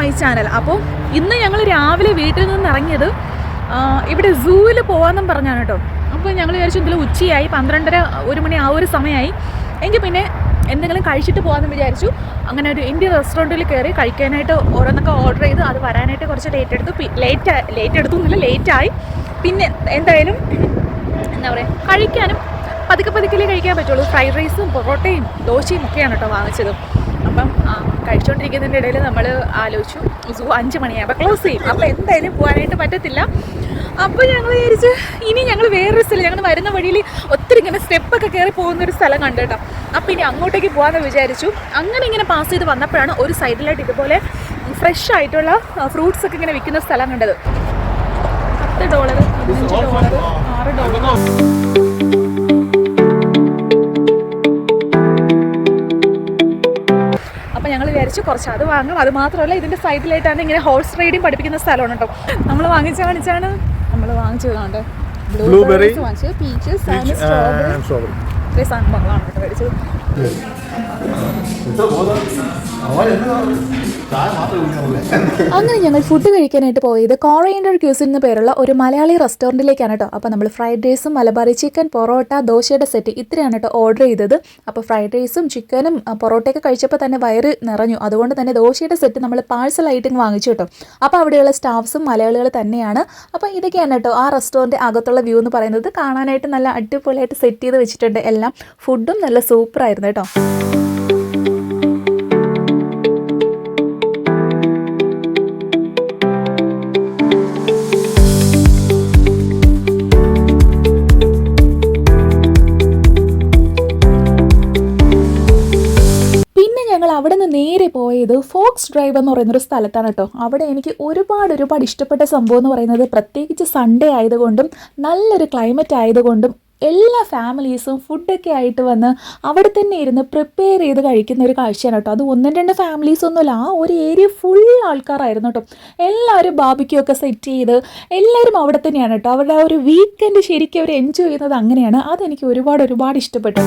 My channel. അപ്പോൾ ഇന്ന് ഞങ്ങൾ രാവിലെ വീട്ടിൽ നിന്ന് ഇറങ്ങിയത് ഇവിടെ സൂവിൽ പോകാമെന്നും പറഞ്ഞാണ് കേട്ടോ. അപ്പോൾ ഞങ്ങൾ വിചാരിച്ചു ഇതിൽ ഉച്ചയായി പന്ത്രണ്ടര ഒരു മണി ആ ഒരു സമയമായി എങ്കിൽ പിന്നെ എന്തെങ്കിലും കഴിച്ചിട്ട് പോകാമെന്ന് വിചാരിച്ചു. അങ്ങനെ ഒരു ഇന്ത്യൻ റെസ്റ്റോറന്റിൽ കയറി കഴിക്കാനായിട്ട് ഓരോന്നൊക്കെ ഓർഡർ ചെയ്ത് അത് വരാനായിട്ട് കുറച്ച് ലേറ്റ് എടുത്തു. ലേറ്റ് ലേറ്റ് എടുത്തു എന്നില്ല ലേറ്റായി പിന്നെ എന്തായാലും എന്താ പറയുക കഴിക്കാനും പതുക്കെ പതുക്കലേ കഴിക്കാൻ പറ്റുള്ളൂ. ഫ്രൈഡ് റൈസും പൊറോട്ടയും ദോശയും ഒക്കെയാണ് കേട്ടോ വാങ്ങിച്ചത്. അപ്പം കഴിച്ചുകൊണ്ടിരിക്കുന്നതിന്റെ ഇടയിൽ നമ്മൾ ആലോചിച്ചു സൂ അഞ്ച് മണിയാകുമ്പോൾ ക്ലോസ് ചെയ്യും. അപ്പോൾ എന്തായാലും പോകാനായിട്ട് പറ്റത്തില്ല. അപ്പോൾ ഞങ്ങൾ വിചാരിച്ച് ഇനി ഞങ്ങൾ വേറൊരു സ്ഥലം ഞങ്ങൾ വരുന്ന വഴിയിൽ ഒത്തിരി ഇങ്ങനെ സ്റ്റെപ്പൊക്കെ കയറി പോകുന്ന ഒരു സ്ഥലം കണ്ടു കേട്ടോ. അപ്പോൾ ഇനി അങ്ങോട്ടേക്ക് പോകാമെന്ന് വിചാരിച്ചു. അങ്ങനെ ഇങ്ങനെ പാസ് ചെയ്ത് വന്നപ്പോഴാണ് ഒരു സൈഡിലായിട്ട് ഇതുപോലെ ഫ്രഷ് ആയിട്ടുള്ള ഫ്രൂട്ട്സ് ഒക്കെ ഇങ്ങനെ വിൽക്കുന്ന സ്ഥലം കണ്ടത്. പത്ത് ഡോളർ പതിനഞ്ച് ഡോളർ ആറ് ഡോളർ വിചാരിച്ചു കുറച്ച് അത് വാങ്ങും. അത് മാത്രമല്ല ഇതിന്റെ സൈഡിലായിട്ടാണ് ഇങ്ങനെ ഹോഴ്സ് റൈഡിങ് പഠിപ്പിക്കുന്ന സ്ഥലമാണ് കേട്ടോ. നമ്മൾ വാങ്ങിച്ച കാണിച്ചാണ്? നമ്മൾ വാങ്ങിച്ചത് കണ്ട്? ബ്ലൂബെറി വാങ്ങിച്ചത്. Peaches and strawberry. ഇത്രയും കേട്ടോ മേടിച്ചത് അങ്ങനെ ഞങ്ങൾ ഫുഡ് കഴിക്കാനായിട്ട് പോയത് കോറയൻഡർ ക്യൂസിൻ നിന്ന് പേരുള്ള ഒരു മലയാളി റെസ്റ്റോറന്റിലേക്കാണ് കേട്ടോ. അപ്പോൾ നമ്മൾ ഫ്രൈഡ് റൈസും മലബാറി ചിക്കൻ പൊറോട്ട ദോശയുടെ സെറ്റ് ഇത്രയാണ് കേട്ടോ ഓർഡർ ചെയ്തത്. അപ്പോൾ ഫ്രൈഡ് റൈസും ചിക്കനും പൊറോട്ടയൊക്കെ കഴിച്ചപ്പോൾ തന്നെ വയറ് നിറഞ്ഞു. അതുകൊണ്ട് തന്നെ ദോശയുടെ സെറ്റ് നമ്മൾ പാഴ്സലായിട്ട് വാങ്ങിച്ചു കേട്ടോ. അപ്പോൾ അവിടെയുള്ള സ്റ്റാഫ്സും മലയാളികൾ തന്നെയാണ്. അപ്പോൾ ഇതൊക്കെയാണ് കേട്ടോ ആ റെസ്റ്റോറന്റ് അകത്തുള്ള വ്യൂ എന്ന് പറയുന്നത്. കാണാനായിട്ട് നല്ല അടിപൊളിയായിട്ട് സെറ്റ് ചെയ്ത് വെച്ചിട്ടുണ്ട് എല്ലാം. ഫുഡും നല്ല സൂപ്പറായിരുന്നു കേട്ടോ. അവിടെ നിന്ന് നേരെ പോയത് ഫോക്സ് ഡ്രൈവ് എന്ന് പറയുന്നൊരു സ്ഥലത്താണ് കേട്ടോ അവിടെ എനിക്ക് ഒരുപാട് ഒരുപാട് ഇഷ്ടപ്പെട്ട സംഭവം എന്ന് പറയുന്നത് പ്രത്യേകിച്ച് സൺഡേ ആയതുകൊണ്ടും നല്ലൊരു ക്ലൈമറ്റ് ആയതുകൊണ്ടും എല്ലാ ഫാമിലീസും ഫുഡൊക്കെ ആയിട്ട് വന്ന് അവിടെ തന്നെ ഇരുന്ന് പ്രിപ്പയർ ചെയ്ത് കഴിക്കുന്ന ഒരു കാഴ്ചയാണ് കേട്ടോ അത് ഒന്നും രണ്ട് ഫാമിലീസ് ഒന്നുമില്ല ആ ഒരു ഏരിയ ഫുൾ ആൾക്കാരായിരുന്നു കേട്ടോ എല്ലാവരും ബാബിക്കൊക്കെ സെറ്റ് ചെയ്ത് എല്ലാവരും അവിടെ തന്നെയാണ് കേട്ടോ അവരുടെ ആ ഒരു വീക്കെൻഡ് ശരിക്കും അവർ എൻജോയ് ചെയ്യുന്നത് അങ്ങനെയാണ്. അതെനിക്ക് ഒരുപാട് ഒരുപാട് ഇഷ്ടപ്പെട്ടു.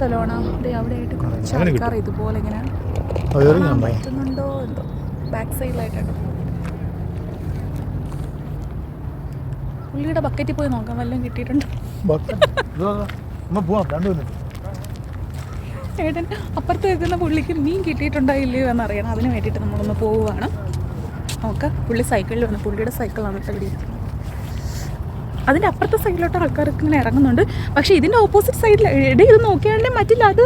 സ്ഥലമാണ്. അതെ അവിടെ ആയിട്ട് കുറച്ച് ആൾക്കാർ ഇതുപോലെ ഇങ്ങനെ പറ്റുന്നുണ്ടോ എന്തോ. ബാക്ക് സൈഡിലായിട്ടാണ് പുള്ളിയുടെ ബക്കറ്റിൽ പോയി നോക്കാം. വല്ലതും കിട്ടിയിട്ടുണ്ട്? അപ്പുറത്ത് നിൽക്കുന്ന പുള്ളിക്ക് മീൻ കിട്ടിയിട്ടുണ്ടോ ഇല്ലയോ എന്നറിയണം. അതിന് വേണ്ടിയിട്ട് നമ്മളൊന്ന് പോവുകയാണ്. നോക്കാം പുള്ളി സൈക്കിളിൽ വന്നു. പുള്ളിയുടെ സൈക്കിളാണ് കേട്ടോ. അതിന്റെ അപ്പുറത്തെ സൈഡിലോട്ട് ആൾക്കാർക്ക് ഇങ്ങനെ ഇറങ്ങുന്നുണ്ട്. പക്ഷേ ഇതിന്റെ ഓപ്പോസിറ്റ് സൈഡിൽ എടേ ഇത് നോക്കിയാണ്ടേ മറ്റില്ല അത്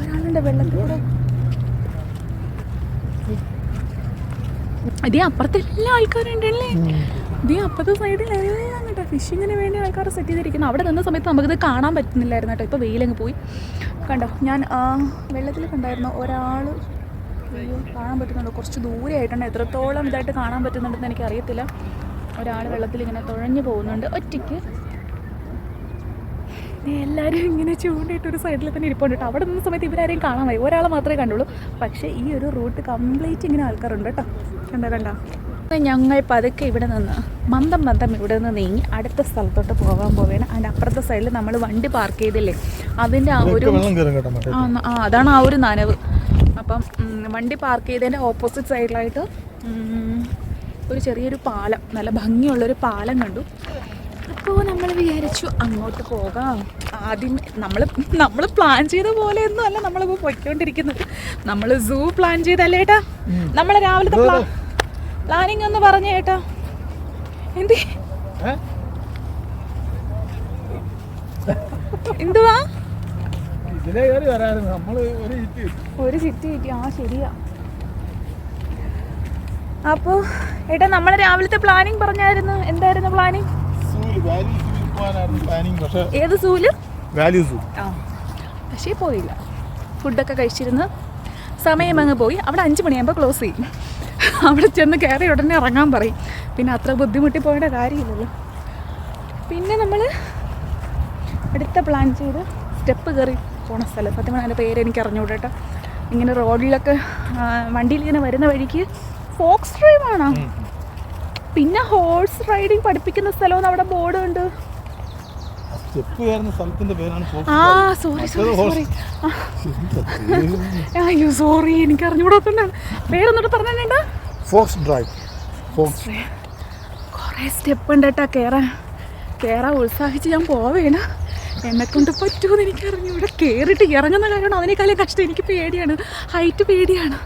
ഒരാളുണ്ട് വെള്ളത്തിലൂടെ. ഇതേ അപ്പുറത്തെ എല്ലാ ആൾക്കാരും ഉണ്ടല്ലേ? ഇതേ അപ്പുറത്തെ സൈഡിൽ എല്ലാം കേട്ടോ ഫിഷിങ്ങിന് വേണ്ടി ആൾക്കാർ സെറ്റ് ചെയ്തിരിക്കുന്നു. അവിടെ നിന്ന സമയത്ത് നമുക്കിത് കാണാൻ പറ്റുന്നില്ലായിരുന്നു കേട്ടോ. ഇപ്പോൾ വെയിലങ്ങ് പോയി. കണ്ടോ ഞാൻ വെള്ളത്തിൽ കണ്ടായിരുന്നു ഒരാൾ കാണാൻ പറ്റുന്നുണ്ടോ? കുറച്ച് ദൂരെ ആയിട്ടുണ്ട് എത്രത്തോളം ഇതായിട്ട് കാണാൻ പറ്റുന്നുണ്ടെന്ന് എനിക്ക് അറിയത്തില്ല ഒരാൾ വെള്ളത്തിൽ ഇങ്ങനെ തുഴഞ്ഞു പോകുന്നുണ്ട്. ഒറ്റയ്ക്ക്. എല്ലാവരും ഇങ്ങനെ ചൂണ്ടിയിട്ട് ഒരു സൈഡിൽ തന്നെ ഇരിപ്പുണ്ട് കേട്ടോ അവിടെ നിന്ന സമയത്ത് ഇവരാരെയും കാണാൻ വയ്യ. ഒരാളെ മാത്രമേ കണ്ടുള്ളൂ. പക്ഷേ ഈ ഒരു റൂട്ട് കംപ്ലീറ്റ് ഇങ്ങനെ ആൾക്കാരുണ്ട് കേട്ടോ കണ്ടോ കണ്ട? ഞങ്ങൾ പതുക്കെ ഇവിടെ നിന്ന് മന്ദം മന്ദം ഇവിടെ നിന്ന് നീങ്ങി അടുത്ത സ്ഥലത്തോട്ട് പോകാൻ പോവുകയാണ് അതിന്റെ അപ്പുറത്തെ സൈഡിൽ നമ്മൾ വണ്ടി പാർക്ക് ചെയ്തില്ലേ? അതിന്റെ ആ ഒരു ആ അതാണ് ആ ഒരു നനവ്. അപ്പം വണ്ടി പാർക്ക് ചെയ്തതിന്റെ ഓപ്പോസിറ്റ് സൈഡിലായിട്ട് ഒരു ചെറിയൊരു പാലം നല്ല ഭംഗിയുള്ളൊരു പാലം കണ്ടു. അപ്പോൾ നമ്മൾ വിചാരിച്ചു അങ്ങോട്ട് പോകാം. ആദ്യം നമ്മൾ നമ്മൾ പ്ലാൻ ചെയ്ത പോലെയൊന്നും അല്ല നമ്മളിപ്പോൾ പൊയ്ക്കൊണ്ടിരിക്കുന്നത്. നമ്മൾ സൂ പ്ലാൻ ചെയ്തല്ലേ ഏട്ടാ? നമ്മൾ രാവിലത്തെ പ്ലാ പ്ലാനിങ് ഒന്ന് പറഞ്ഞ ഏട്ടാ. എന്തി? എന്തുവാ? ഒരു ചിറ്റ് കിട്ടി. ആ ശരിയാ. അപ്പോൾ ഏട്ടാ നമ്മൾ രാവിലത്തെ പ്ലാനിങ് പറഞ്ഞായിരുന്നു. എന്തായിരുന്നു പ്ലാനിങ് ഏത് സൂൽ വാല്യൂ സൂ ആ. പക്ഷേ പോയില്ല. ഫുഡൊക്കെ കഴിച്ചിരുന്ന് സമയം അങ്ങ് പോയി. അവിടെ അഞ്ച് മണിയാകുമ്പോൾ ക്ലോസ് ചെയ്യും. അവിടെ ചെന്ന് കയറി ഉടനെ ഇറങ്ങാൻ പറയും. പിന്നെ അത്ര ബുദ്ധിമുട്ടി പോകേണ്ട കാര്യമില്ലല്ലോ. പിന്നെ നമ്മൾ അടുത്ത പ്ലാൻ ചെയ്ത് സ്റ്റെപ്പ് കയറി പോണ സ്ഥലം. സത്യം പറഞ്ഞാൽ അതിന്റെ പേര് എനിക്ക് അറിഞ്ഞുകൂടെ കേട്ടോ. ഇങ്ങനെ റോഡിലൊക്കെ വണ്ടിയിൽ ഇങ്ങനെ വരുന്ന വഴിക്ക് ഫോക്സ് ഡ്രൈവ് ആണോ? പിന്നെ ഹോഴ്സ് റൈഡിംഗ് പഠിപ്പിക്കുന്ന സ്ഥലവും അവിടെ ബോർഡ് ഉണ്ട്. ആ സോറി സോറി സോറി അയ്യോ സോറി എനിക്ക് അറിഞ്ഞുകൂടാത്തോണ്ടാണ് പേരൊന്നിട്ട് പറഞ്ഞിട്ടുണ്ടോ ഫോക്സ് ഡ്രൈവ് ഫോക്സ് കുറേ സ്റ്റെപ്പ് ഉണ്ട് കേട്ടോ കയറാൻ കയറാൻ ഉത്സാഹിച്ച് ഞാൻ പോവേണ്. എന്നെ കൊണ്ട് പറ്റുമെന്ന് എനിക്ക് അറിഞ്ഞു ഇവിടെ കയറിയിട്ട് ഇറങ്ങുന്ന കാര്യമാണ് അതിനേക്കാളും കഷ്ടം. എനിക്ക് പേടിയാണ്. ഹൈറ്റ് പേടിയാണ്.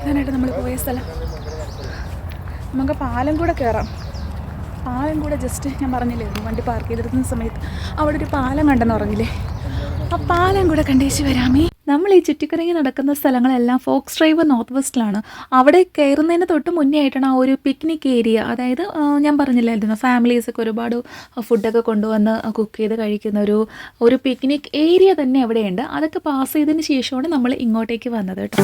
ഇതാനായിട്ട് നമ്മൾ പോയ സ്ഥലം. നമുക്ക് പാലം കൂടെ കയറാം പാലം കൂടെ ജസ്റ്റ് ഞാൻ പറഞ്ഞില്ലായിരുന്നു വണ്ടി പാർക്ക് ചെയ്തിരുന്ന സമയത്ത് അവിടെ ഒരു പാലം കണ്ടെന്ന് പറഞ്ഞില്ലേ? ആ പാലം കൂടെ കണ്ടേച്ച് വരാമേ. നമ്മൾ ഈ ചുറ്റിക്കറങ്ങി നടക്കുന്ന സ്ഥലങ്ങളെല്ലാം ഫോക്സ് ഡ്രൈവ് നോർത്ത് വെസ്റ്റിലാണ് അവിടെ കയറുന്നതിന് തൊട്ട് മുന്നേ ആയിട്ടാണ് ആ ഒരു പിക്നിക് ഏരിയ അതായത് ഞാൻ പറഞ്ഞില്ലായിരുന്നു ഫാമിലീസൊക്കെ ഒരുപാട് ഫുഡൊക്കെ കൊണ്ടുവന്ന് കുക്ക് ചെയ്ത് കഴിക്കുന്ന ഒരു ഒരു പിക്നിക് ഏരിയ തന്നെ അവിടെയുണ്ട്. അതൊക്കെ പാസ് ചെയ്തതിന് ശേഷമാണ് നമ്മൾ ഇങ്ങോട്ടേക്ക് വന്നത് കേട്ടോ.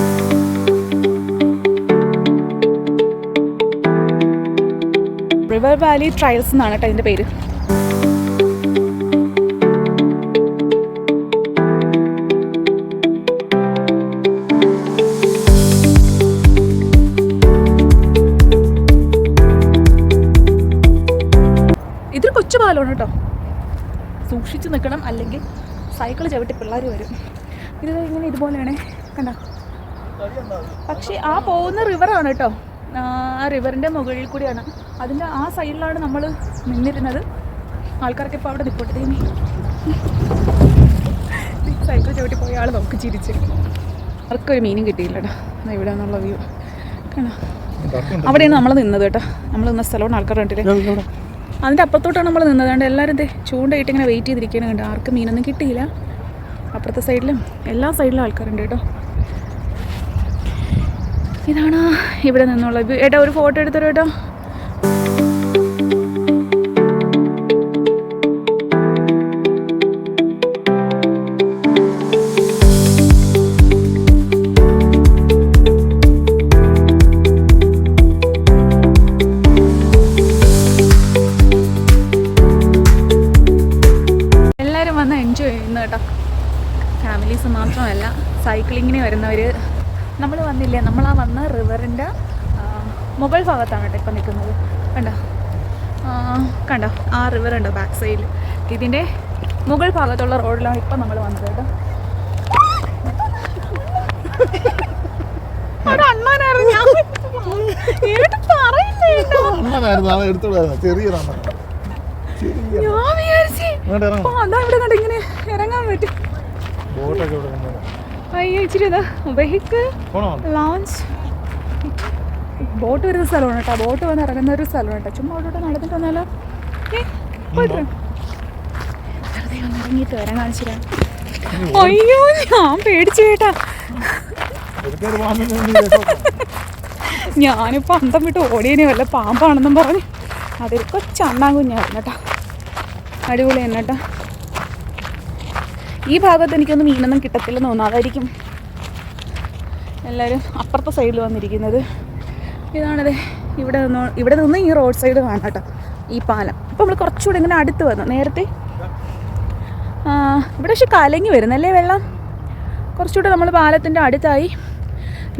റിവർ വാലി ട്രയൽസ് എന്നാണ് കേട്ടോ അതിന്റെ പേര്. കൊച്ചു പാലമാണ് കേട്ടോ. സൂക്ഷിച്ച് നിൽക്കണം അല്ലെങ്കിൽ സൈക്കിൾ ചവിട്ടി പിള്ളേർ വരും. ഇത് ഇങ്ങനെ ഇതുപോലെയാണ് കണ്ടോ? പക്ഷേ ആ പോകുന്ന റിവറാണ് കേട്ടോ. ആ റിവറിന്റെ മുകളിൽ കൂടിയാണ്. അതിന്റെ ആ സൈഡിലാണ് നമ്മൾ നിന്നിരുന്നത്. ആൾക്കാർക്ക് ഇപ്പോൾ അവിടെ നിൽപ്പോട്ടെ ദൈവമേ. സൈക്കിൾ ചവിട്ടി പോയ ആൾ നമുക്ക് ചിരിച്ച്. ആർക്കൊരു മീനും കിട്ടിയില്ല കേട്ടോ. ദാ ഇവിടെ നിന്നുള്ള വ്യൂ കാണാം അവിടെയാണ് നമ്മൾ നിന്നത് കേട്ടോ. നമ്മൾ നിന്ന സ്ഥലമാണ് ആൾക്കാർ കണ്ടില്ലേ? അതിന്റെ അപ്പുറത്തോട്ടാണ് നമ്മൾ നിന്നത്. അതുകൊണ്ട് എല്ലാവരും ഇതേ ചൂണ്ടയിട്ട് ഇങ്ങനെ വെയിറ്റ് ചെയ്തിരിക്കുകയാണ് കണ്ട്? ആർക്കും മീനൊന്നും കിട്ടിയില്ല. അപ്പുറത്തെ സൈഡിലും എല്ലാ സൈഡിലും ആൾക്കാരുണ്ട് കേട്ടോ. ഇതാണ് ഇവിടെ നിന്നുള്ളത്? ഏട്ടാ ഒരു ഫോട്ടോ എടുത്തരോ ഏട്ടാ വന്ന് എൻജോയ് ചെയ്യുന്നു കേട്ടോ. ഫാമിലീസ് മാത്രമല്ല സൈക്ലിങ്ങിന് വരുന്നവർ നമ്മൾ വന്നില്ലേ? നമ്മൾ ആ വന്ന റിവറിന്റെ മുകൾ ഭാഗത്താണ് കേട്ടോ ഇപ്പം നിൽക്കുന്നത് കണ്ടോ? കണ്ടോ? ആ റിവർ ഉണ്ടോ ബാക്ക് സൈഡിൽ ഇതിന്റെ മുകൾ ഭാഗത്തുള്ള റോഡിലാണ് ഇപ്പം നമ്മൾ വന്നത് കേട്ടോ. ചെറിയ ഞാൻ വിചാരിച്ചേ അതാ ഇവിടെ കണ്ട് ഇങ്ങനെ ഇറങ്ങാൻ പറ്റും. ബോട്ടൊക്കെ ഇവിടെ കൊണ്ടുവന്നു അയ്യോ ഇച്ചിരി ഇതാ വെഹിക്കിൾ പോണോ? ലോഞ്ച് ബോട്ട് വരുന്ന സ്ഥലമാണ് കേട്ടോ. ബോട്ട് വന്ന് ഇറങ്ങുന്ന ഒരു സ്ഥലമാണ് കേട്ടോ. ചുമ്മാ അവിടെ നടന്നിട്ട് വന്നാലോ? ഏ പോയിട്ട് വരാം. വെറുതെ ഒന്ന് ഇറങ്ങിയിട്ട് വരാൻ കാണിച്ചിരാ അയ്യോ ഞാൻ പേടിച്ചു കേട്ടാ. ഞാനിപ്പോൾ അന്തം വിട്ട് ഓടിയനെ വല്ല പാമ്പാണെന്നും പറഞ്ഞു. അതൊരു കൊച്ചണ്ണാൻ കുഞ്ഞായിരുന്നു കേട്ടോ അടിപൊളി തന്നെ കേട്ടോ. ഈ ഭാഗത്ത് എനിക്കൊന്നും മീനൊന്നും കിട്ടത്തില്ലെന്ന് തോന്നുന്നു അതായിരിക്കും എല്ലാവരും അപ്പുറത്തെ സൈഡിൽ വന്നിരിക്കുന്നത്. ഇതാണത്. ഇവിടെ നിന്ന് ഇവിടെ നിന്ന് ഈ റോഡ് സൈഡ് കാണാം കേട്ടോ ഈ പാലം. അപ്പോൾ നമ്മൾ കുറച്ചുകൂടെ ഇങ്ങനെ അടുത്ത് വന്നു. നേരത്തെ ഇവിടെ പക്ഷെ കലങ്ങി വരുന്നല്ലേ വെള്ളം? കുറച്ചുകൂടെ നമ്മൾ പാലത്തിന്റെ അടുത്തായി.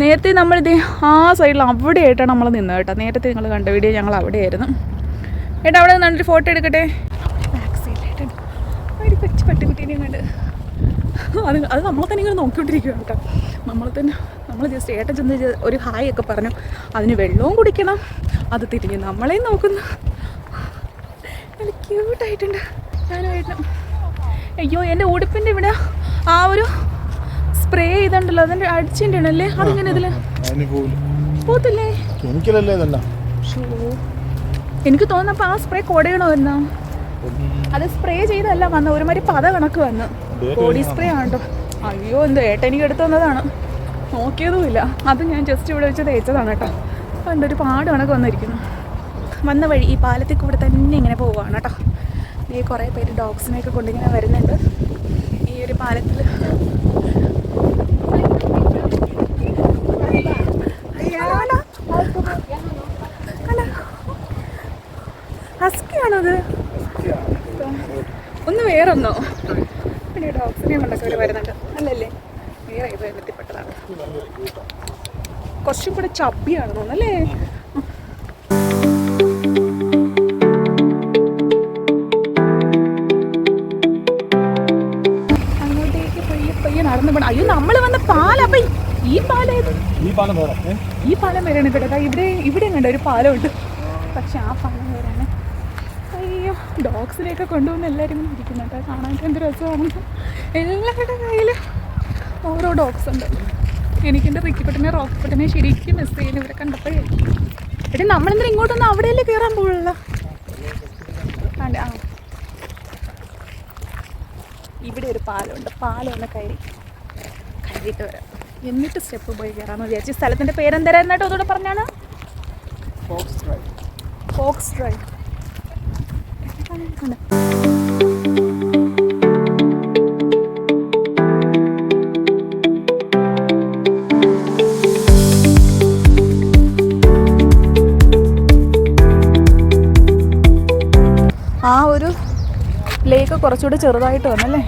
നേരത്തെ നമ്മളിത് ആ സൈഡിൽ അവിടെ ആയിട്ടാണ് നമ്മൾ നിന്നത് കേട്ടോ. നേരത്തെ നിങ്ങൾ കണ്ട വീഡിയോ ഞങ്ങൾ അവിടെ ആയിരുന്നു ഏട്ടാ അവിടെ നിന്നൊരു ഫോട്ടോ എടുക്കട്ടെ? കൊച്ചു പട്ടിക്കുട്ടീനെയും അത് അത് നമ്മളെ തന്നെ ഇങ്ങനെ നോക്കിക്കൊണ്ടിരിക്കുകയാണ് കേട്ടോ. നമ്മൾ തന്നെ നമ്മൾ ജസ്റ്റ് ഏട്ടൻ ചെന്ന് ഒരു ഹായ് ഒക്കെ പറഞ്ഞു. അതിന് വെള്ളവും കുടിക്കണം. അത് തിരിഞ്ഞ് നമ്മളെയും നോക്കുന്നു. നല്ല ക്യൂട്ടായിട്ടുണ്ട് ഞാനായിട്ടും അയ്യോ എന്റെ ഉടുപ്പിന്റെ ഇവിടെ ആ ഒരു സ്പ്രേ ചെയ്തിട്ടുണ്ടല്ലോ അതിന്റെ അടിച്ചിന്റെ ആണല്ലേ അതിങ്ങനെ ഇതിൽ പോത്തില്ലേ? എനിക്ക് തോന്നുന്നപ്പോൾ ആ സ്പ്രേ കൊടയണമായിരുന്നോ അത് സ്പ്രേ ചെയ്തല്ല വന്ന ഒരുമാതിരി പത കണക്ക് വന്ന്. ബോഡി സ്പ്രേ ആണ് അയ്യോ എന്തോ ഏട്ട എനിക്ക് എടുത്തു തന്നതാണ്. നോക്കിയതുമില്ല അത് ഞാൻ ജസ്റ്റ് ഇവിടെ വെച്ച് തേച്ചതാണ് കേട്ടോ. കണ്ടൊരു പാട് കണക്ക് വന്നിരിക്കുന്നു. വന്ന വഴി ഈ പാലത്തിൽ കൂടെ തന്നെ ഇങ്ങനെ പോവുകയാണ് കേട്ടോ. ഈ കുറേ പേര് ഡോഗ്സിനെയൊക്കെ കൊണ്ടിങ്ങനെ വരുന്നുണ്ട്. ഈ ഒരു പാലത്തിൽ പിന്നെ ഡോഗ്സിനെയും കൊണ്ടൊക്കെ അവർ വരുന്നുണ്ട്. അല്ലല്ലേ? വേറെ ഇത് എത്തിപ്പെട്ടതാണ് കുറച്ചും കൂടെ ചബ്ബിയാണ് തോന്നുന്നല്ലേ? അങ്ങോട്ടേക്ക് പയ്യെ പയ്യെ നടന്നു പോണം. അയ്യോ നമ്മൾ വന്ന പാല. അപ്പൊ ഈ പാലം ഈ പാലം ഈ പാലം വരെയാണ് കേട്ടോ. ഇവിടെ ഇവിടെ കണ്ട ഒരു പാലമുണ്ട്. പക്ഷെ ആ പാലം വരെയാണ് അയ്യോ ഡോഗ്സിനെയൊക്കെ കൊണ്ടുവന്ന് എല്ലാവരും ഇരിക്കുന്നുണ്ട്. ഇരിക്കുന്നു കാണാൻ എന്ത് രസമാണ്. എല്ലാവരുടെ കയ്യിലും ഓരോ ഡോഗ്സ് ഉണ്ട്. എനിക്കെന്റെ റിക്കിപ്പെട്ടിനെ റോക്കപ്പെട്ടിനെ ശരിക്കും മിസ് ചെയ്യുന്നു ഇവരെ കണ്ടപ്പോഴേ. എടി നമ്മളെന്തിനും ഇങ്ങോട്ടൊന്നും അവിടെയല്ലേ കയറാൻ പോകുള്ളൂ അതെ ആ. ഇവിടെ ഒരു പാലമുണ്ട് പാലം ഒന്ന് കയറി കയറിയിട്ട് വരാം. എന്നിട്ട് സ്റ്റെപ്പ് പോയി കയറാമെന്ന് വിചാരിച്ചു. സ്ഥലത്തിന്റെ സ്ഥലത്തിന്റെ പേരെന്തരായിരുന്നു കേട്ടോ അതോടെ പറഞ്ഞാണ്? ഫോക്സ് ഡ്രൈവ് ഫോക്സ് ഡ്രൈവ് ലേക്ക് കുറച്ചുകൂടി ചെറുതായിട്ട് വന്നല്ലേ?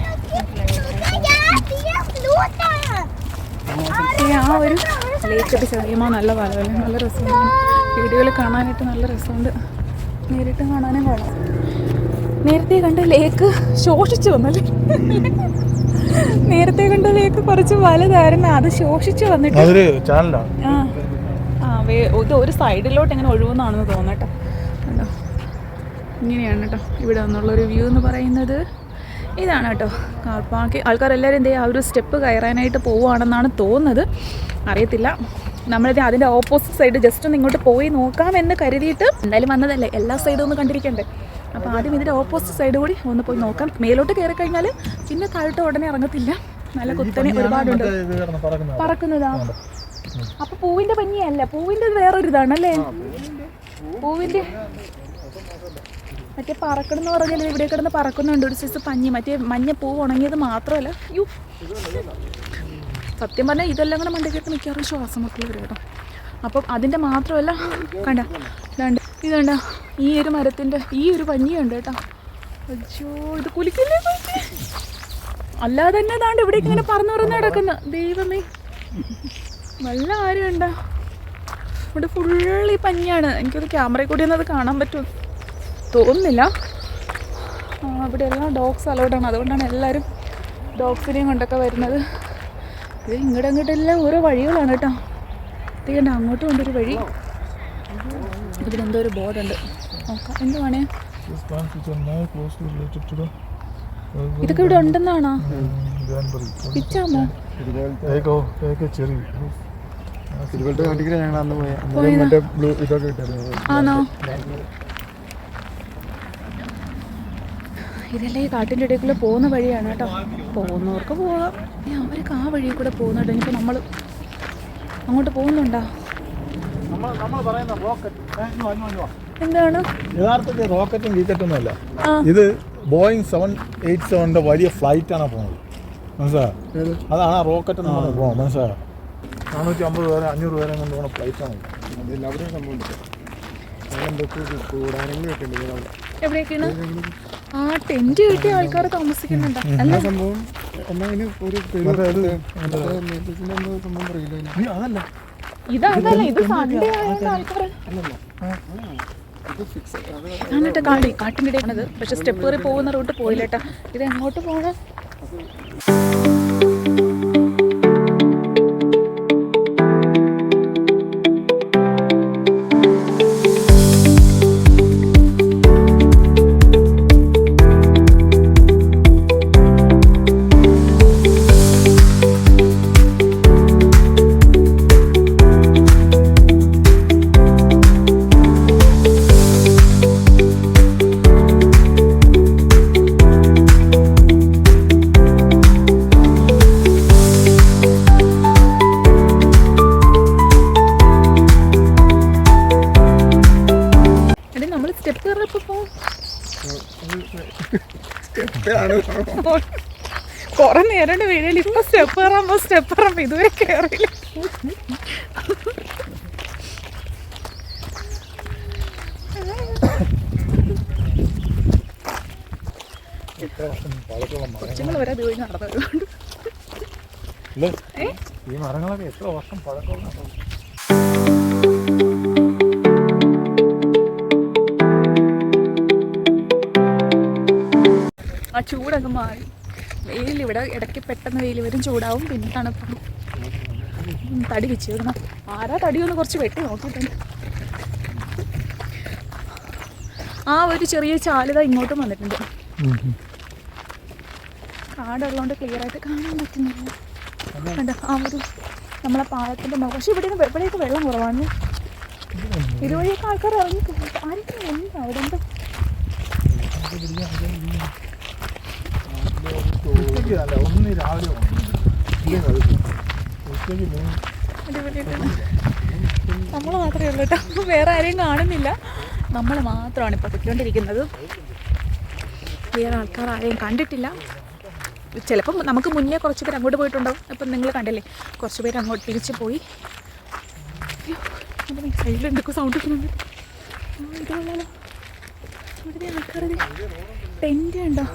ആ ഒരു ലേക്കൊക്കെ ചെറിയുമ്പോൾ നല്ല പാലമല്ലേ നല്ല രസമാണ് വീഡിയോയിൽ കാണാനായിട്ട് നല്ല രസമുണ്ട്. നേരിട്ട് കാണാനും കാണാം. നേരത്തെ കണ്ട ലേക്ക് ശോഷിച്ചു വന്നല്ലേ? നേരത്തെ കണ്ട ലേക്ക് കുറച്ച് വലുതായിരുന്നു. അത് ശോഷിച്ചു വന്നിട്ട് ആ ഇത് ഒരു സൈഡിലോട്ട് ഇങ്ങനെ ഒഴിവെന്നാണെന്ന് തോന്നട്ടെ. ഇങ്ങനെയാണ് കേട്ടോ ഇവിടെ നിന്നുള്ളൊരു വ്യൂ എന്ന് പറയുന്നത്. ഇതാണ് കേട്ടോ കാർ പാർക്ക് ആൾക്കാരെല്ലാവരും എന്താ ആ ഒരു സ്റ്റെപ്പ് കയറാനായിട്ട് പോവുകയാണെന്നാണ് തോന്നുന്നത്. അറിയത്തില്ല. നമ്മളിത് അതിന്റെ ഓപ്പോസിറ്റ് സൈഡ് ജസ്റ്റ് ഒന്ന് ഇങ്ങോട്ട് പോയി നോക്കാമെന്ന് കരുതിയിട്ട് എന്തായാലും വന്നതല്ലേ? എല്ലാ സൈഡും ഒന്ന് കണ്ടിരിക്കണ്ടേ? അപ്പോൾ ആദ്യം ഇതിന്റെ ഓപ്പോസിറ്റ് സൈഡ് കൂടി ഒന്ന് പോയി നോക്കാം. മേലോട്ട് കയറി കഴിഞ്ഞാൽ പിന്നെ താഴോട്ട് ഉടനെ ഇറങ്ങത്തില്ല. നല്ല കുത്തനെ ഒരുപാടുണ്ട്. പറക്കുന്നത്? അപ്പൊ പൂവിന്റെ പഞ്ഞിയല്ല പൂവിന്റെ വേറൊരു ഇതാണല്ലേ പൂവിന്റെ മറ്റേ പറക്കണം എന്ന് പറഞ്ഞാൽ ഇവിടെ കിടന്ന് പറക്കുന്നുണ്ട്. ഒരു സൈസ് പഞ്ഞി. മറ്റേ മഞ്ഞ പൂ ഉണങ്ങിയത് മാത്രമല്ല. യു സത്യം പറഞ്ഞാൽ ഇതെല്ലാം കൂടെ മണ്ടയ്ക്കൊക്കെ മിക്കവാറും ശ്വാസം ഒരു കേട്ടോ. അപ്പം അതിന്റെ മാത്രമല്ല കണ്ട ഇതാണ്ട് ഇതുണ്ട ഈ ഒരു മരത്തിന്റെ ഈ ഒരു പഞ്ഞിയുണ്ട് കേട്ടോ. അയ്യോ ഇത് കുലിക്കില്ലേ കുലിക്ക്? അല്ലാതെ തന്നെ ഇതാണ്ട് ഇവിടേക്ക് ഇങ്ങനെ പറന്നു പറന്ന് കിടക്കുന്ന ദൈവമേ. നല്ല കാര്യമുണ്ട. ഇവിടെ ഫുള്ള് ഈ പഞ്ഞിയാണ്. എനിക്കൊരു ക്യാമറയിൽ കൂടി ഒന്നത് കാണാൻ പറ്റും തോന്നുന്നില്ല. അവിടെ ഇവിടെ എല്ലാം ഡോഗ്സ് അലൗഡാണ് അതുകൊണ്ടാണ് എല്ലാവരും ഡോഗ്സിനെയും കൊണ്ടൊക്കെ വരുന്നത്. ഇത് ഇങ്ങോട്ട് അങ്ങോട്ടെല്ലാം ഓരോ വഴികളാണ് കേട്ടോ. ഇത് കണ്ട അങ്ങോട്ടും ഉണ്ടൊരു വഴി. ഇതിന് എന്തോ ഒരു ബോർഡുണ്ട്. നോക്കാം എന്തുവാണേ ഇതൊക്കെ ഇവിടെ ഉണ്ടെന്നാണോ? closely related to the ഇതൊക്കെ ഇവിടെ ഉണ്ടെന്നാണോ Granbury. പിച്ചാമോ ഏകോ ഏക ചെറി തിരുവല്ലത്ത് കാട്ടിക്കര ഞങ്ങൾ അന്ന് പോയ പോയതാ? മറ്റേ ബ്ലൂ ഇതൊക്കെ ഇട്ടായിരുന്നു ആണോ ഇതെല്ലാം ഈ കാട്ടിന്റെ ഇടയിൽ പോകുന്ന വഴിയാണ് കേട്ടോ. പോകുന്നവർക്ക് പോകാം. ഏ, അവരൊക്കെ ആ വഴിയിൽ കൂടെ പോകുന്നുണ്ട്. എനിക്ക് നമ്മൾ അങ്ങോട്ട് പോകുന്നുണ്ടോ? എന്താണ്? യഥാർത്ഥത്തിൽ റോക്കറ്റും വീക്കറ്റും അല്ല. ഇത് ബോയിങ് സെവൻ എയ്റ്റ് സെവന്റെ വലിയ ഫ്ലൈറ്റാണ് പോകുന്നത്. മനസ്സിലായോ? അതാണ് ആ റോക്കറ്റ് നമ്മൾ പോകാം മനസ്സിലായോ? നാനൂറ്റി അമ്പത് പേരെ അഞ്ഞൂറ് പേരെ കൊണ്ട് പോകുന്ന ഫ്ലൈറ്റാണ് എല്ലാവരും സംഭവം എന്തൊക്കെ കൂടാനെങ്കിലും ഒക്കെ ഉണ്ട് അവിടെ. എവിടെയൊക്കെയാണ്? ആ കിട്ടിയ ആൾക്കാർ താമസിക്കുന്നുണ്ടോ. അല്ല? സംഭവം? ഇത് സൺഡേ ആൾക്കാർ ഞാനിട്ട് കാടി കാട്ടിന്റെ ഇടയാണിത് പക്ഷെ സ്റ്റെപ്പ് കയറി പോകുന്ന റൂട്ട് പോയില്ലേട്ടാ ഇത് എങ്ങോട്ട് പോകണം നേരം വീടിൽ ഇപ്പൊ സ്റ്റെപ്പ് കയറാമ്പോ സ്റ്റെപ്പ് കയറാമ്പോ ഇതുവരെ കയറില്ല കൊച്ചുങ്ങൾ വരെ അത് കഴിഞ്ഞ് നടന്നു വരുന്നുണ്ട് ഈ മരങ്ങളൊക്കെ എത്ര വർഷം പഴക്കമുള്ള ആ ചൂടൊക്കെ മാറി. വെയിൽ ഇവിടെ ഇടയ്ക്ക് പെട്ടെന്ന് വെയിൽ വരും ചൂടാവും പിന്നെ തണുപ്പും. തടി വെച്ചിരുന്നു ആരാ തടി ഒന്ന് കുറച്ച് വെട്ടി നോക്കിയിട്ടുണ്ട് ആ ഒരു ചെറിയ ചാലുത ഇങ്ങോട്ടും വന്നിട്ടുണ്ട്. കാടുള്ളതുകൊണ്ട് ക്ലിയർ ആയിട്ട് കാണാൻ പറ്റുന്നില്ല. കണ്ടോ ആ ഒരു നമ്മളെ പാലത്തിന്റെ മുഖം പക്ഷെ ഇവിടെ ഇവിടെയൊക്കെ വെള്ളം കുറവാണ്. ഇതുവഴിയൊക്കെ ആൾക്കാർ ഇറങ്ങി ആരെങ്കിലും ഉണ്ട് അവിടെ എന്തോ അല്ല ഒന്ന് രാവിലെ ഉച്ചയ്ക്ക് നമ്മൾ മാത്രമേ ഉള്ളൂ കേട്ടോ. വേറെ ആരെയും കാണുന്നില്ല. നമ്മൾ മാത്രമാണ് ഇപ്പോൾ പൊയ്ക്കൊണ്ടിരിക്കുന്നത്. വേറെ ആൾക്കാർ ആരെയും കണ്ടിട്ടില്ല. ചിലപ്പം നമുക്ക് മുന്നേ കുറച്ച് പേര് അങ്ങോട്ട് പോയിട്ടുണ്ടാവും. അപ്പം നിങ്ങൾ കണ്ടില്ലേ? കുറച്ച് പേര് അങ്ങോട്ട് തിരിച്ച് പോയി. സൈഡിൽ എന്തൊക്കെ സൗണ്ട് കേൾക്കുന്നുണ്ട് ആ, ഇത് കൊള്ളാലോ. ഇവിടെ ആൾക്കാർ ടെന്റ് ഉണ്ടോ?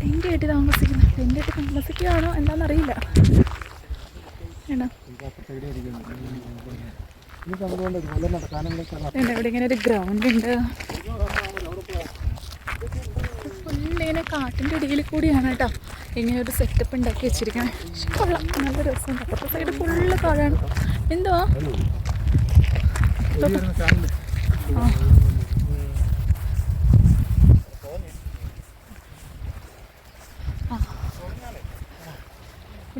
ടെന്റ് കെട്ടി താമസിക്കുന്നത് ടെന്റ് ഒക്കെ താമസിക്കുകയാണോ എന്താണെന്നറിയില്ല ഇവിടെ ഇങ്ങനെ ഒരു ഗ്രൗണ്ട് ഉണ്ട്. ഫുള്ളിങ്ങനെ കാട്ടിന്റെ ഇടയിൽ കൂടിയാണ് കേട്ടോ. ഇങ്ങനെ ഒരു സെറ്റപ്പ് ഉണ്ടാക്കി വെച്ചിരിക്കണേ. കൊള്ളാം. നല്ല രസം. അപ്പുറത്തെ സൈഡ് ഫുള്ള് കാടാണ്. എന്തുവാ. ആ.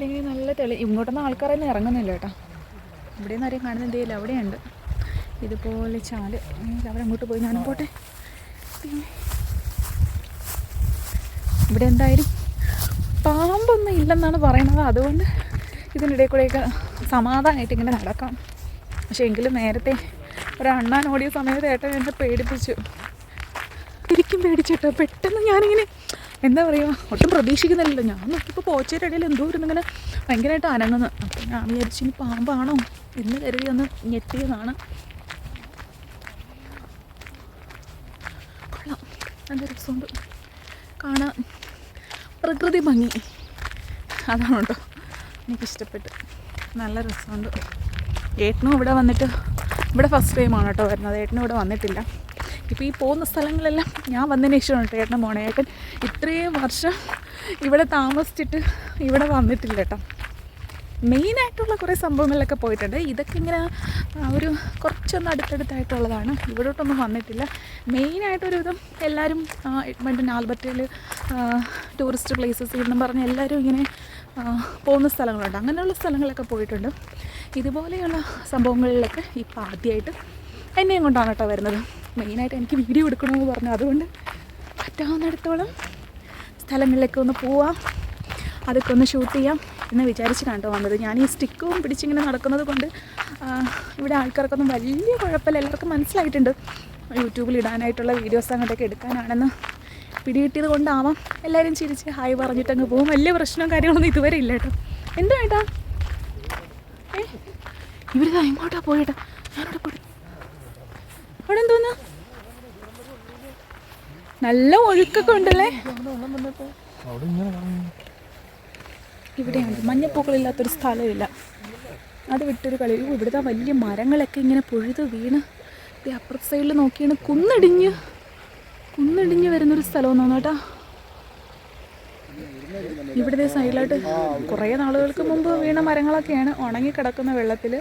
ഇവിടെ ഇങ്ങനെ നല്ല തെളി ഇങ്ങോട്ടൊന്നും ആൾക്കാരൊന്നും ഇറങ്ങുന്നില്ല കേട്ടോ. ഇവിടെ നിന്ന് ആരെയും കാണുന്ന എന്തെങ്കിലും അവിടെയുണ്ട്. ഇതുപോലെ ചാൽ. അവരങ്ങോട്ട് പോയി ഞാനും പോട്ടെ. ഇവിടെ എന്തായാലും പാമ്പൊന്നും ഇല്ലെന്നാണ് പറയുന്നത്. അതുകൊണ്ട് ഇതിനിടയിൽ കൂടെയൊക്കെ സമാധാനമായിട്ട് ഇങ്ങനെ നടക്കാം. പക്ഷേ എങ്കിലും നേരത്തെ ഒരു അണ്ണാൻ ഓടിയ സമയത്ത് ഏട്ടൻ എന്നെ പേടിപ്പിച്ചു. ശരിക്കും പേടിച്ചിട്ടോ പെട്ടെന്ന് ഞാനിങ്ങനെ എന്താ പറയുക ഒട്ടും പ്രതീക്ഷിക്കുന്നില്ലല്ലോ. ഞാൻ നോക്കിയപ്പോൾ പോച്ചയുടെ ഇടയിൽ എന്തോ ഒരു ഇങ്ങനെ ഭയങ്കരമായിട്ട് അനങ്ങുന്നു. അപ്പം ഞാൻ വിചാരിച്ചു ഇനി പാമ്പാണോ എന്ന് കരുതി ഒന്ന് ഞെട്ടിയതാണ്. കൊള്ളാം. നല്ല രസമുണ്ട്. കാണാൻ പ്രകൃതി ഭംഗി. അതാണ് കേട്ടോ എനിക്കിഷ്ടപ്പെട്ട് നല്ല രസമുണ്ട്. ഏട്ടനും ഇവിടെ വന്നിട്ട് ഇവിടെ ഫസ്റ്റ് ടൈമാണ് കേട്ടോ വരുന്നത്. ഏട്ടനും ഇവിടെ വന്നിട്ടില്ല. ഇപ്പോൾ ഈ പോകുന്ന സ്ഥലങ്ങളെല്ലാം ഞാൻ വന്നതിന് ശേഷമാണ് ഏട്ടനും പോണേ ഏട്ടൻ ഇത്രയും വർഷം ഇവിടെ താമസിച്ചിട്ട് ഇവിടെ വന്നിട്ടില്ല കേട്ടോ മെയിനായിട്ടുള്ള കുറേ സംഭവങ്ങളിലൊക്കെ പോയിട്ടുണ്ട്. ഇതൊക്കെ ഇങ്ങനെ ഒരു കുറച്ചൊന്ന് അടുത്തടുത്തായിട്ടുള്ളതാണ്. ഇവിടോട്ടൊന്നും വന്നിട്ടില്ല. മെയിനായിട്ടൊരുവിധം എല്ലാവരും എഡ്മണ്ടൻ ആൽബർട്ടിൽ ടൂറിസ്റ്റ് പ്ലേസസ് എന്നും പറഞ്ഞ് എല്ലാവരും ഇങ്ങനെ പോകുന്ന സ്ഥലങ്ങളുണ്ട്. അങ്ങനെയുള്ള സ്ഥലങ്ങളൊക്കെ പോയിട്ടുണ്ട്. ഇതുപോലെയുള്ള സംഭവങ്ങളിലൊക്കെ ഇപ്പോൾ ആദ്യമായിട്ട് എന്നെയും കൊണ്ടാണ് കേട്ടോ വരുന്നത്. മെയിനായിട്ട് എനിക്ക് വീഡിയോ എടുക്കണമെന്ന് പറഞ്ഞു. അതുകൊണ്ട് പറ്റാവുന്നിടത്തോളം സ്ഥലങ്ങളിലൊക്കെ ഒന്ന് പോവാം. അതൊക്കെ ഒന്ന് ഷൂട്ട് ചെയ്യാം എന്ന് വിചാരിച്ച് കണ്ടു വന്നത്. ഞാൻ ഈ സ്റ്റിക്കും പിടിച്ചിങ്ങനെ നടക്കുന്നത് കൊണ്ട് ഇവിടെ ആൾക്കാർക്കൊന്നും വലിയ കുഴപ്പമില്ല. എല്ലാവർക്കും മനസ്സിലായിട്ടുണ്ട്. യൂട്യൂബിൽ ഇടാനായിട്ടുള്ള വീഡിയോസ് അങ്ങോട്ടൊക്കെ എടുക്കാനാണെന്ന് പിടികിട്ടിയത് കൊണ്ടാവാം. എല്ലാവരും ചിരിച്ച് ഹായ് പറഞ്ഞിട്ട് അങ്ങ് പോകും വലിയ പ്രശ്നവും കാര്യങ്ങളൊന്നും ഇതുവരെ ഇല്ല കേട്ടോ. എന്താ ഏട്ടാ? ഏ? ഇവരിതാ ഇങ്ങോട്ടാ പോയേട്ടാ. ഞാനിവിടെ അവിടെ എന്തോന്നാ നല്ല ഒഴുക്കൊക്കെ ഉണ്ടല്ലേ? ഇവിടെയുണ്ട്. മഞ്ഞപ്പൂക്കളില്ലാത്തൊരു സ്ഥലമില്ല. അത് വിട്ടൊരു കളി. ഇവിടുത്തെ വലിയ മരങ്ങളൊക്കെ ഇങ്ങനെ പൊഴുത് വീണ്. അപ്പുറത്തെ സൈഡിൽ നോക്കിയാണ് കുന്നിടിഞ്ഞ്. കുന്നിടിഞ്ഞ് വരുന്നൊരു സ്ഥലം തോന്നുന്നു ഇവിടുത്തെ സൈഡിലായിട്ട് കുറേ നാളുകൾക്ക് മുമ്പ് വീണ മരങ്ങളൊക്കെയാണ് ഉണങ്ങി കിടക്കുന്ന വെള്ളത്തിൽ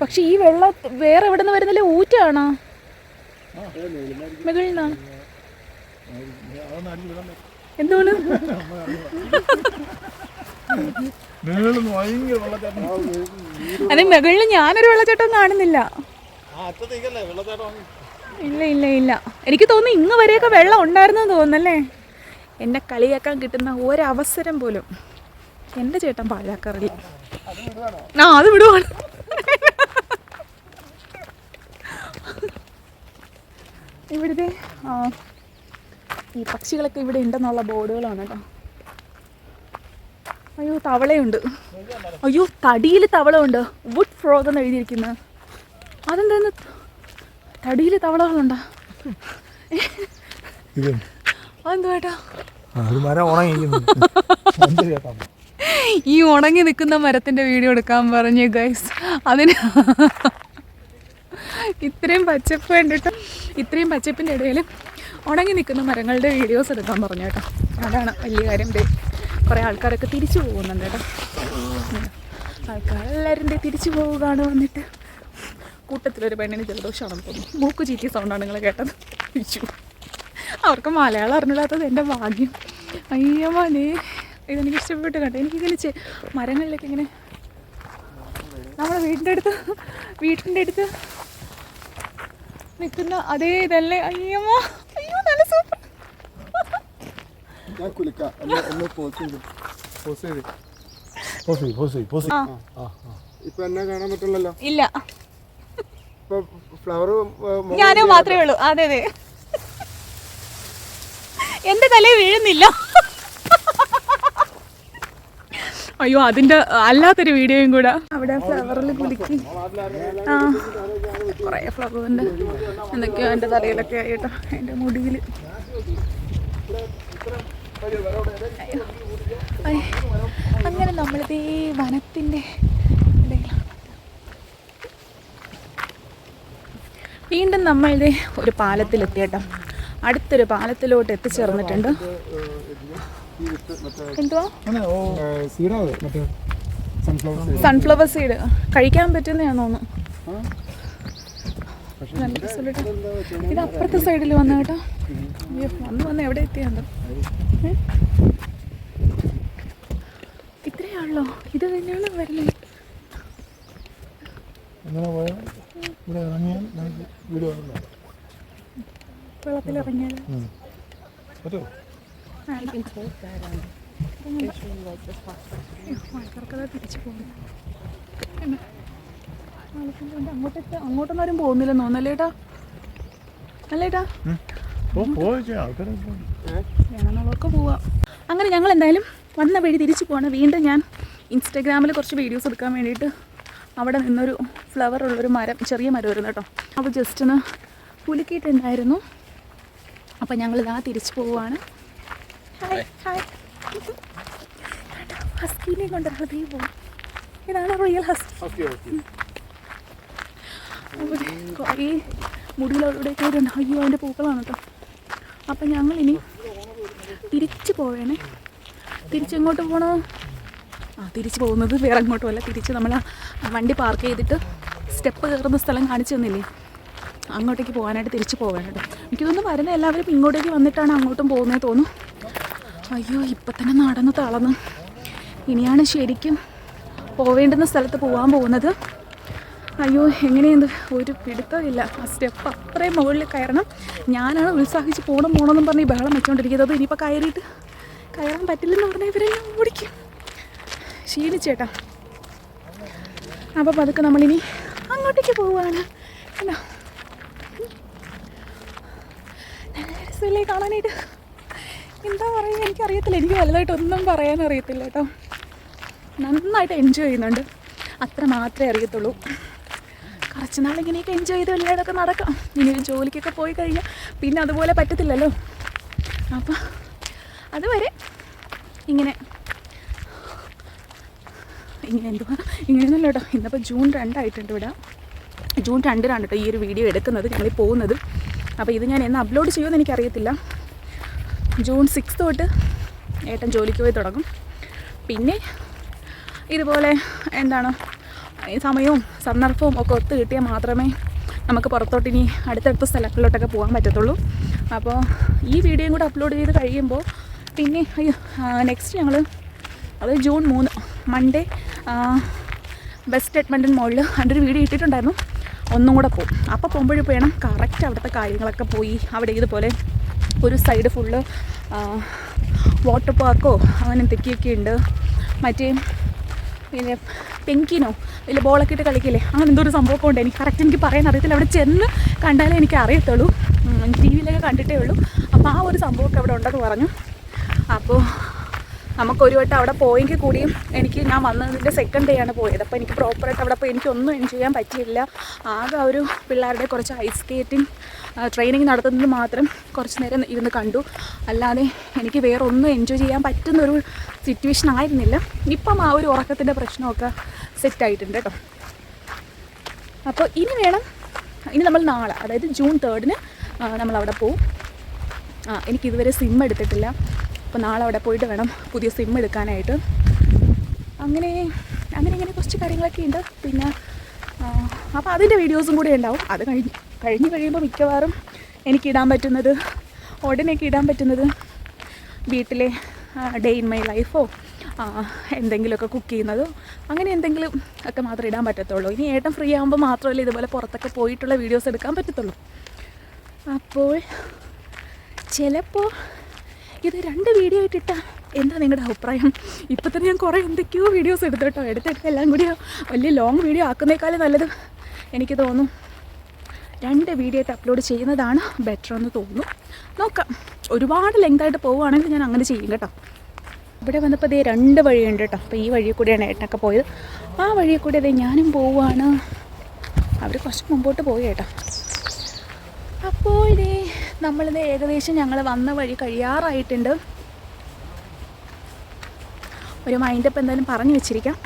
പക്ഷെ ഈ വെള്ളം വേറെ എവിടെ നിന്ന് വരുന്നില്ല ഊറ്റാണോ? മുകളിൽ നിന്നാണ് അത് മുകളിൽ ഞാനൊരു വെള്ളച്ചാട്ടം കാണുന്നില്ല. ഇല്ല ഇല്ല ഇല്ല. എനിക്ക് തോന്നുന്നു ഇങ്ങ് വരെയൊക്കെ വെള്ളം ഉണ്ടായിരുന്നെന്ന് തോന്നുന്നല്ലേ? എന്നെ കളിയാക്കാൻ കിട്ടുന്ന ഒരവസരം പോലും. എന്റെ ചേട്ടൻ പാഴാക്കാറില്ല. ആ അത് വിടുവാണ്. ഇവിടുത്തെ ഈ പക്ഷികളൊക്കെ ഇവിടെ ഉണ്ടെന്നുള്ള ബോർഡുകളാണ് കേട്ടോ. അയ്യോ തവളയുണ്ട്. അയ്യോ തടിയിൽ തവള വുഡ് ഫ്രോഗ് എന്ന് എഴുതിയിരിക്കുന്നത് അതെന്താന്ന്? തടിയിൽ തവളകളുണ്ടോ? ഇത് അതെന്തു ഈ ഉണങ്ങി നിൽക്കുന്ന മരത്തിന്റെ വീഡിയോ എടുക്കാൻ പറഞ്ഞു ഗൈസ് അതിന് ഇത്രയും പച്ചപ്പ് കണ്ടിട്ട് ഇത്രയും പച്ചപ്പിന്റെ ഇടയിൽ ഉണങ്ങി നിൽക്കുന്ന മരങ്ങളുടെ വീഡിയോസ് എടുക്കാൻ പറഞ്ഞു കേട്ടോ. അതാണ് വലിയ കാര്യം. കുറേ ആൾക്കാരൊക്കെ തിരിച്ചു പോകുന്നുണ്ട് കേട്ടോ. ആൾക്കാരെല്ലാവരും തിരിച്ചു പോവുകയാണ് വന്നിട്ട്. കൂട്ടത്തിലൊരു പെണ്ണിന് ജലദോഷമാണെന്ന് തോന്നുന്നു. മൂക്ക് ചീറ്റിയ സൗണ്ടാണ് നിങ്ങൾ കേട്ടത്. ഇച്ചു അവർക്ക് മലയാളം അറിഞ്ഞില്ലാത്തത് എന്റെ ഭാഗ്യം. അയ്യോ മോനെ ഇതെനിക്ക് ഇഷ്ടപ്പെട്ട് കണ്ടു. എനിക്കിങ്ങനെ ചെ മരങ്ങളിലൊക്കെ ഇങ്ങനെ നമ്മുടെ വീടിന്റെ അടുത്ത് വീട്ടിന്റെ അടുത്ത് നിൽക്കുന്ന അതേ ഇതല്ലേ. അയ്യമ്മ അയ്യോ നല്ല സൂപ്പർ. ഞാൻ കുലിക്കാം ഒന്ന് ഒന്ന് പോസ് ചെയ്ത്. പോസി പോസി പോസി ആ. ആ ആ. ഇപ്പൊ എന്നെ കാണാൻ പറ്റുള്ളല്ലോ? ഇല്ല. ഇപ്പൊ ഫ്ലവർ ഞാനും മാത്രമേ ഉള്ളൂ. അതെ അതെ. എന്റെ തലയിൽ വീഴുന്നില്ല. അയ്യോ അതിന്റെ അല്ലാത്തൊരു വീഡിയോയും കൂടെ. അവിടെ ഫ്ലവറിൽ കുലുക്കി. ആ കുറേ ഫ്ലവറുണ്ട് എന്തൊക്കെയോ എന്റെ തലയിലൊക്കെ ആയിട്ടോ എന്റെ മുടിയിൽ അങ്ങനെ നമ്മളിതേ വനത്തിന്റെ ഇടയിലാണ്. വീണ്ടും നമ്മളുടെ ഒരു പാലത്തിലെത്തിയട്ടോ അടുത്തൊരു പാലത്തിലോട്ട് എത്തിച്ചേർന്നിട്ടുണ്ട്. എന്തുവാ? സൺഫ്ലവർ സീഡ് കഴിക്കാൻ പറ്റുന്നതാണെന്ന് തോന്നുന്നു. ഇത് അപ്പുറത്തെ സൈഡിൽ വന്ന കേട്ടോ. അയ്യോ വന്ന് വന്ന് എവിടെ എത്തിയാണ്ടോ? ഇത്രയാണല്ലോ. ഇത് തന്നെയാണ് വരുന്നത്. വെള്ളത്തിലിറങ്ങിയാൽ പറ്റുമോ ആൾക്കാർക്കത് തിരിച്ചു പോകുന്നു. അങ്ങോട്ടേക്ക് അങ്ങോട്ടൊന്നും ആരും പോകുന്നില്ലെന്ന് തോന്നല്ലേട്ടാ അല്ലേട്ടാ വേണമെന്നുള്ളവർക്ക് പോവാം അങ്ങനെ ഞങ്ങൾ എന്തായാലും വന്ന വഴി തിരിച്ചു പോവാണ്. വീണ്ടും ഞാൻ ഇൻസ്റ്റാഗ്രാമിൽ കുറച്ച് വീഡിയോസ് എടുക്കാൻ വേണ്ടിയിട്ട് അവിടെ നിന്നൊരു ഫ്ലവർ ഉള്ള ഒരു മരം ചെറിയ മരം വരുന്നു കേട്ടോ. അപ്പോൾ ജസ്റ്റ് ഒന്ന് കുലുക്കിയിട്ടുണ്ടായിരുന്നു അപ്പോൾ ഞങ്ങളിതാ തിരിച്ചു പോവുകയാണ് ഹസ്കീനെ പോകും ഇതാണ് റിയൽ ഹസ്കി കുറേ മുടിയിലവിടെയൊക്കെ അയ്യോ അതിന്റെ പൂക്കളാണ് കേട്ടോ. അപ്പം ഞങ്ങൾ ഇനി തിരിച്ചു പോവേണേ. തിരിച്ചെങ്ങോട്ട് പോകണോ ആ തിരിച്ചു പോകുന്നത് വേറെ അങ്ങോട്ടും അല്ല. തിരിച്ച് നമ്മൾ വണ്ടി പാർക്ക് ചെയ്തിട്ട് സ്റ്റെപ്പ് കയറുന്ന സ്ഥലം കാണിച്ചു തന്നില്ലേ? അങ്ങോട്ടേക്ക് പോകാനായിട്ട് തിരിച്ചു പോകാനായിട്ട് എനിക്കിതൊന്നും എനിക്ക് തോന്നുന്നു വരുന്ന എല്ലാവരും ഇങ്ങോട്ടേക്ക് വന്നിട്ടാണ് അങ്ങോട്ടും പോകുന്നത് തോന്നുന്നു. അയ്യോ ഇപ്പം തന്നെ നടന്ന് തളർന്ന്. ഇനിയാണ് ശരിക്കും പോവേണ്ടുന്ന സ്ഥലത്ത് പോകാൻ പോകുന്നത്. അയ്യോ എങ്ങനെയെന്ത് ഒരു പിടുത്തമില്ല ആ സ്റ്റെപ്പ് അത്രയും മുകളിൽ കയറണം. ഞാനാണ് ഉത്സാഹിച്ച് പോകണം പോകണമെന്നും പറഞ്ഞ് ഈ ബഹളം വെച്ചുകൊണ്ടിരിക്കുന്നത് ഇനിയിപ്പോൾ കയറിയിട്ട് കയറാൻ പറ്റില്ലെന്ന് പറഞ്ഞാൽ ഇവരെല്ലാം ഓടിക്കും. ക്ഷീണിച്ചേട്ടാ അപ്പോൾ പതുക്കെ നമ്മളിനി അങ്ങോട്ടേക്ക് പോവുകയാണ്. കണ്ടോ? നല്ല രസമല്ലേ കാണാനായിട്ട്? എന്താ പറയുക? എനിക്കറിയത്തില്ല. എനിക്ക് വലുതായിട്ടൊന്നും പറയാൻ അറിയത്തില്ല കേട്ടോ. നന്നായിട്ട് എൻജോയ് ചെയ്യുന്നുണ്ട്. അത്ര മാത്രമേ അറിയത്തുള്ളൂ. കുറച്ച് നാൾ ഇങ്ങനെയൊക്കെ എൻജോയ് ചെയ്ത് എല്ലായിടമൊക്കെ നടക്കാം. ഇനി ഒരു ജോലിക്കൊക്കെ പോയി കഴിഞ്ഞാൽ പിന്നെ അതുപോലെ പറ്റത്തില്ലല്ലോ. അപ്പോൾ അതുവരെ ഇങ്ങനെ ഇങ്ങനെ എന്തുവാ? ഇങ്ങനെയൊന്നുമല്ല കേട്ടോ. ഇന്നിപ്പോൾ ജൂൺ രണ്ടായിട്ടുണ്ട് ഇവിടെ. ജൂൺ രണ്ടിനാണ് കേട്ടോ ഈ ഒരു വീഡിയോ എടുക്കുന്നത്. ഞങ്ങൾ പോകുന്നത് അപ്പോൾ ഇത് ഞാൻ എന്ന് അപ്ലോഡ് ചെയ്യുമെന്ന് എനിക്കറിയത്തില്ല. ജൂൺ സിക്സ് തൊട്ട് ഏട്ടൻ ജോലിക്ക് പോയി തുടങ്ങും. പിന്നെ ഇതുപോലെ എന്താണ് സമയവും സന്ദർഭവും ഒക്കെ ഒത്തു കിട്ടിയാൽ മാത്രമേ നമുക്ക് പുറത്തോട്ട് ഇനി അടുത്തടുത്ത സ്ഥലങ്ങളിലോട്ടൊക്കെ പോകാൻ പറ്റത്തുള്ളൂ. അപ്പോൾ ഈ വീഡിയോയും കൂടെ അപ്ലോഡ് ചെയ്ത് കഴിയുമ്പോൾ പിന്നെ നെക്സ്റ്റ് ഞങ്ങൾ അത് ജൂൺ മൂന്ന് മൺഡേ ബെസ്റ്റ് എഡ്മണ്ടൻ മോളിൽ അതിന്റെ ഒരു വീഡിയോ ഇട്ടിട്ടുണ്ടായിരുന്നു. ഒന്നും കൂടെ പോകും അപ്പോൾ പോകുമ്പോഴും വേണം കറക്റ്റ് അവിടുത്തെ കാര്യങ്ങളൊക്കെ പോയി അവിടെ ഇതുപോലെ ഒരു സൈഡ് ഫുള്ള് വാട്ടർ പാർക്കോ അങ്ങനെ എന്തൊക്കെയൊക്കെ ഉണ്ട്. മറ്റേ പിന്നെ പെങ്കിനോ വലിയ ബോളൊക്കെ ഇട്ട് കളിക്കില്ലേ? അങ്ങനെ എന്തോ ഒരു സംഭവമൊക്കെ ഉണ്ട്. എനിക്ക് കറക്റ്റ് എനിക്ക് പറയാൻ അറിയത്തില്ല. അവിടെ ചെന്ന് കണ്ടാലേ എനിക്ക് അറിയത്തുള്ളൂ. ടി വിയിലൊക്കെ കണ്ടിട്ടേ ഉള്ളൂ. അപ്പോൾ ആ ഒരു സംഭവമൊക്കെ അവിടെ ഉണ്ടെന്ന് പറഞ്ഞു. അപ്പോൾ നമുക്ക് ഒരു വട്ടം അവിടെ പോയെങ്കിൽ കൂടിയും എനിക്ക് ഞാൻ വന്നതിന്റെ സെക്കൻഡ് ഡേ ആണ് പോയത്. അപ്പോൾ എനിക്ക് പ്രോപ്പറായിട്ട് അവിടെ പോയി. എനിക്കൊന്നും എൻജോയ് ചെയ്യാൻ പറ്റിയില്ല. ആകെ ഒരു പിള്ളേരുടെ കുറച്ച് ഐസ് സ്കേറ്റിംഗ് ട്രെയിനിങ് നടത്തുന്നത് മാത്രം കുറച്ച് നേരം ഇരുന്ന് കണ്ടു. അല്ലാതെ എനിക്ക് വേറെ ഒന്നും എൻജോയ് ചെയ്യാൻ പറ്റുന്നൊരു സിറ്റുവേഷൻ ആയിരുന്നില്ല. ഇപ്പം ആ ഒരു ഉറക്കത്തിന്റെ പ്രശ്നമൊക്കെ സെറ്റായിട്ടുണ്ട് കേട്ടോ. അപ്പോൾ ഇനി വേണം ഇനി നമ്മൾ നാളെ അതായത് ജൂൺ തേർഡിന് നമ്മളവിടെ പോവും. ആ എനിക്കിതുവരെ സിം എടുത്തിട്ടില്ല. അപ്പോൾ നാളെ അവിടെ പോയിട്ട് വേണം പുതിയ സിം എടുക്കാനായിട്ട്. അങ്ങനെ അങ്ങനെ ഇങ്ങനെ കുറച്ച് കാര്യങ്ങളൊക്കെ ഉണ്ട്. പിന്നെ അപ്പോൾ അതിന്റെ വീഡിയോസും കൂടെ ഉണ്ടാവും. അത് കഴിഞ്ഞ് കഴിഞ്ഞ് കഴിയുമ്പോൾ മിക്കവാറും എനിക്കിടാൻ പറ്റുന്നത് ഉടനെയൊക്കെ ഇടാൻ പറ്റുന്നത് വീട്ടിലെ ഡേ ഇൻ മൈ ലൈഫോ എന്തെങ്കിലുമൊക്കെ കുക്ക് ചെയ്യുന്നതോ അങ്ങനെ എന്തെങ്കിലും ഒക്കെ മാത്രമേ ഇടാൻ പറ്റത്തുള്ളൂ. ഇനി ഏട്ടൻ ഫ്രീ ആകുമ്പോൾ മാത്രമല്ല ഇതുപോലെ പുറത്തൊക്കെ പോയിട്ടുള്ള വീഡിയോസ് എടുക്കാൻ പറ്റത്തുള്ളൂ. അപ്പോൾ ചിലപ്പോൾ ഇത് രണ്ട് വീഡിയോ ഇട്ടിട്ട എന്താ നിങ്ങളുടെ അഭിപ്രായം? ഇപ്പം തന്നെ ഞാൻ കുറേ എന്തൊക്കെയോ വീഡിയോസ് എടുത്തു കേട്ടോ എടുത്തിട്ട് എല്ലാം കൂടി വലിയ ലോങ് വീഡിയോ ആക്കുന്നേക്കാളും നല്ലത് എനിക്ക് തോന്നും. രണ്ട് വീഡിയോ ആയിട്ട് അപ്ലോഡ് ചെയ്യുന്നതാണ് ബെറ്റർ എന്ന് തോന്നുന്നു. നോക്കാം. ഒരുപാട് ലെങ്തായിട്ട് പോവുകയാണെങ്കിൽ ഞാൻ അങ്ങനെ ചെയ്യും കേട്ടോ. ഇവിടെ വന്നപ്പോൾ ഇതേ രണ്ട് വഴിയുണ്ട് കേട്ടോ. അപ്പോൾ ഈ വഴിയിൽ കൂടിയാണ് ഏട്ടനൊക്കെ പോയത്. ആ വഴിയിൽ കൂടി അതേ ഞാനും പോവുകയാണ്. അവർ കുറച്ച് മുമ്പോട്ട് പോയി കേട്ടോ. അപ്പോൾ ഇതേ നമ്മളിത് ഏകദേശം ഞങ്ങൾ വന്ന വഴി കഴിയാറായിട്ടുണ്ട്. ഒരു മൈൻഡപ്പ് എന്തായാലും പറഞ്ഞു വെച്ചിരിക്കാം.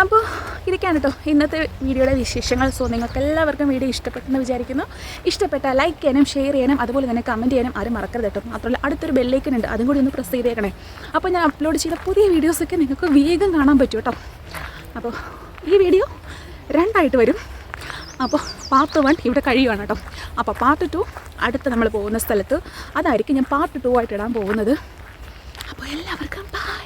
അപ്പോൾ ഇതൊക്കെയാണ് കേട്ടോ ഇന്നത്തെ വീഡിയോയുടെ വിശേഷങ്ങൾ. സോ നിങ്ങൾക്ക് എല്ലാവർക്കും വീഡിയോ ഇഷ്ടപ്പെട്ടെന്ന് വിചാരിക്കുന്നു. ഇഷ്ടപ്പെട്ടാൽ ലൈക്ക് ചെയ്യാനും ഷെയർ ചെയ്യാനും അതുപോലെ തന്നെ കമന്റ് ചെയ്യാനും ആരും മറക്കരുത് കേട്ടോ മാത്രമല്ല അടുത്തൊരു ബെല്ലേക്കൻ ഉണ്ട്. അതും കൂടി ഒന്ന് പ്രസ് ചെയ്തേക്കണേ. അപ്പോൾ ഞാൻ അപ്ലോഡ് ചെയ്ത പുതിയ വീഡിയോസൊക്കെ നിങ്ങൾക്ക് വേഗം കാണാൻ പറ്റും കേട്ടോ അപ്പോൾ ഈ വീഡിയോ രണ്ടായിട്ട് വരും. അപ്പോൾ പാർട്ട് വൺ ഇവിടെ കഴിയുവാണ് കേട്ടോ. അപ്പോൾ പാർട്ട് ടു അടുത്ത് നമ്മൾ പോകുന്ന സ്ഥലത്ത് അതായിരിക്കും ഞാൻ പാർട്ട് ടു ആയിട്ട് ഇടാൻ പോകുന്നത്. അപ്പോൾ എല്ലാവർക്കും ബൈ